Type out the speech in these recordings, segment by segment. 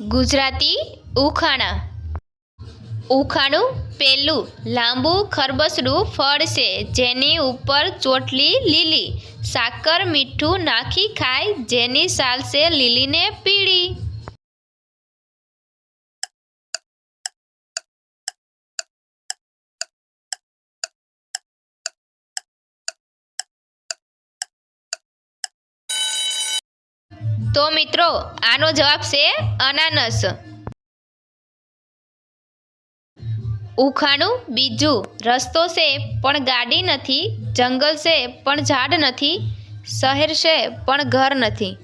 ગુજરાતી ઉખાણા. ઉખાણું પેલું લાંબુ ખરબસડું ફળ છે, જેની ઉપર ચોટલી લીલી. સાકર મીઠું નાખી ખાય, જેની સાલ છે લીલી પીળી. તો મિત્રો, આનો જવાબ છે અનાનસ. ઉખાણું બીજું. રસ્તો છે પણ ગાડી નથી, જંગલ છે પણ ઝાડ નથી, શહેર છે પણ ઘર નથી.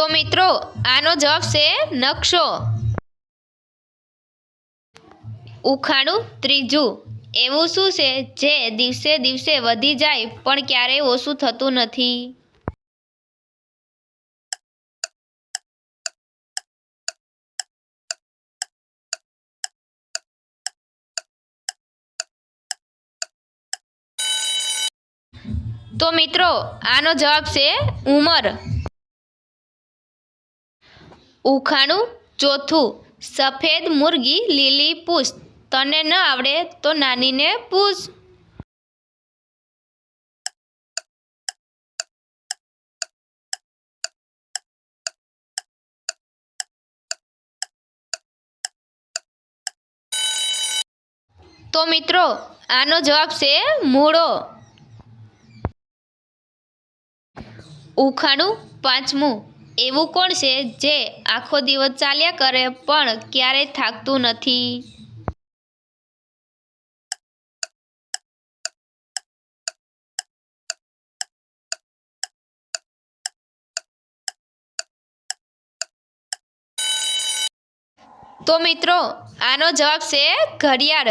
તો મિત્રો, આનો જવાબ છે નકશો. ઉખાણું ત્રીજું. એવું શું છે? જે દિવસે દિવસે વધી જાય, પણ ક્યારેય ઓછું થતું નથી. તો મિત્રો, આનો જવાબ છે ઉંમર. ઉખાણું ચોથું સફેદ મુરગી લીલી પૂછ. તને ન આવડે તો નાનીને પૂછ. તો મિત્રો, આનો જવાબ છે મૂળો. ઉખાણું પાંચમું. એવું કોણ છે જે આખો દિવસ ચાલ્યા કરે પણ ક્યારેય થાકતું નથી? તો મિત્રો, આનો જવાબ છે ઘડિયાળ.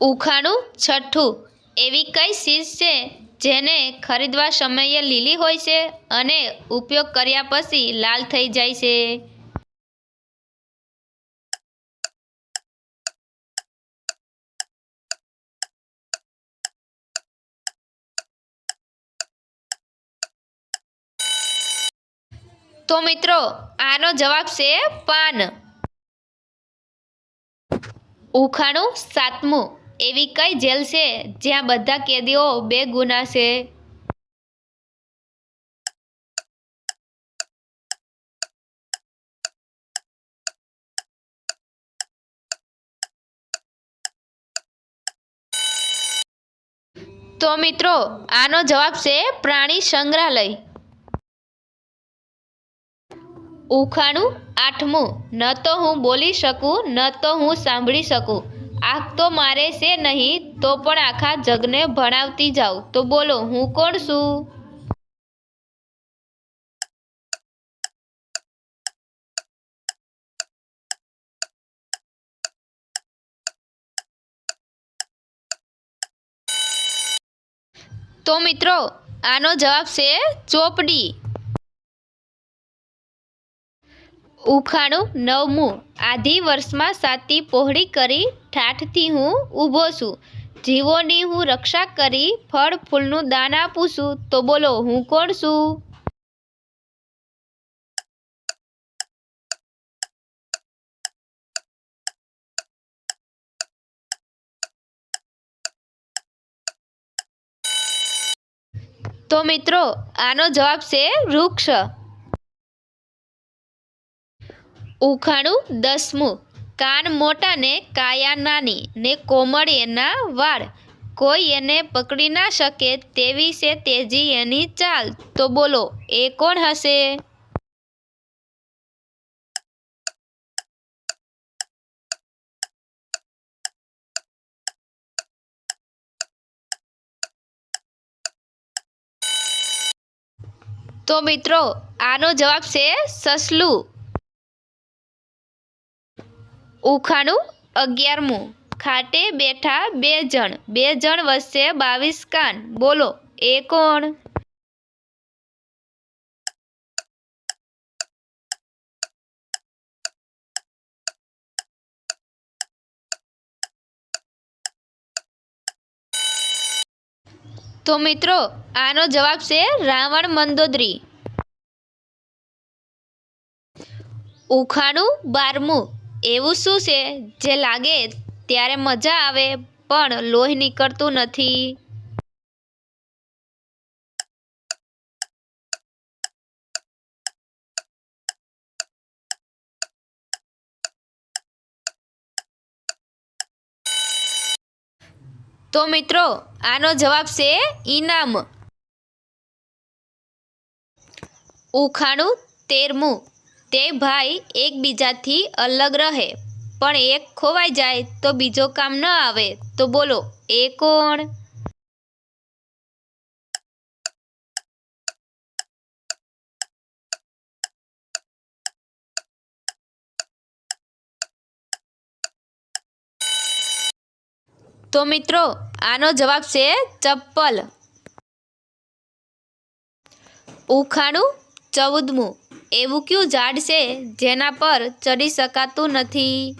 ઉખાણું છઠ્ઠું. એવી કઈ ચીજ છે? જેને ખરીદવા સમયે લીલી હોય છે અને ઉપયોગ કર્યા પછી લાલ થઈ જાય છે. તો મિત્રો, આનો જવાબ છે પાન. ઉખાણું સાતમું. એવી કઈ જેલ છે જ્યાં બધા કેદીઓ બે ગુના છે? તો મિત્રો, આનો જવાબ છે પ્રાણી સંગ્રહાલય. ઉખાણું આઠમું. ન તો હું બોલી શકું, ન તો હું સાંભળી શકું. આંખ તો મારે છે નહીં, તો પણ આખા જગને ભણાવતી જાઉં. તો બોલો, હું કોણ છું? તો મિત્રો, આનો જવાબ છે ચોપડી. ઉખાણું નવમું. આધી વર્ષમાં સાતી પહોળી કરી ઠાઠથી હું ઊભો છું. જીવોની હું રક્ષા કરી ફળ ફૂલનું દાન આપું છું. તો બોલો, હું કોણ છું? તો મિત્રો, આનો જવાબ છે વૃક્ષ. ઉખાણું દસમું. કાન મોટા ને કાયા નાની ને કોમળ એના વાળ. કોઈ એને પકડી ના શકે તેવી છે તેજી એની ચાલ. તો બોલો, એ કોણ હશે? તો મિત્રો, આનો જવાબ છે સસલું. ઉખાણું અગિયારમું. ખાટે બેઠા બે જણ. બે જણ વચ્ચે બાવીસ કાન. બોલો, એ કોણ? તો મિત્રો, આનો જવાબ છે રાવણ મંદોદરી. ઉખાણું બારમું. એવું શું છે? જે લાગે ત્યારે મજા આવે, પણ લોહી નીકળતું નથી. તો મિત્રો, આનો જવાબ છે ઈનામ. ઉખાણું તેરમું. તે ભાઈ એકબીજાથી અલગ રહે, પણ એક ખોવાઈ જાય તો બીજો કામ ન આવે, તો બોલો, એ કોણ? તો મિત્રો, આનો જવાબ છે ચપ્પલ. ઉખાણું ચૌદમું. એવું કયું ઝાડ છે જેના પર ચડી શકાતું નથી?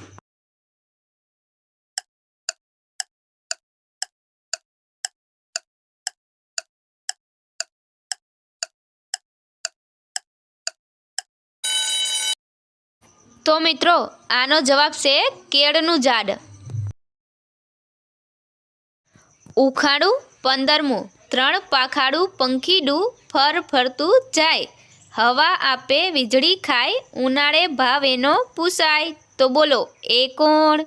તો મિત્રો, આનો જવાબ છે કેળનું ઝાડ. ઉખાડું, પંદરમું. ત્રણ પાખાડું, પંખીડું, ફર ફરતું જાય. હવા આપે, વીજળી ખાય, ઉનાળે ભાવ એનો પૂસાય. તો બોલો, એ કોણ?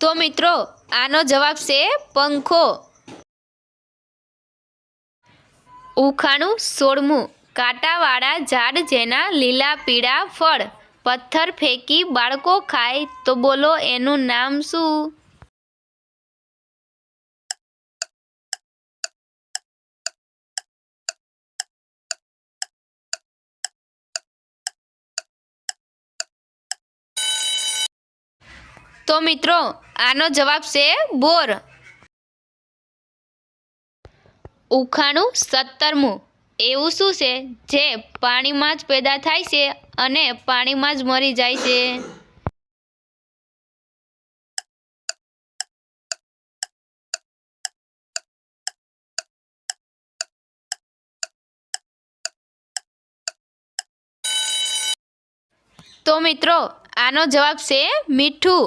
તો મિત્રો, આનો જવાબ છે પંખો. ઉખાણું સોળમું. કાંટાવાળા ઝાડ જેના લીલા પીળા ફળ પથ્થર ફેંકી બાળકો ખાય, તો બોલો એનું નામ શું? તો મિત્રો, આનો જવાબ છે બોર. ઉખાણું સત્તરમું. એવું શું છે? જે પાણીમાં જ પેદા થાય છે અને પાણીમાં જ મરી જાય છે. તો મિત્રો, આનો જવાબ છે મીઠું.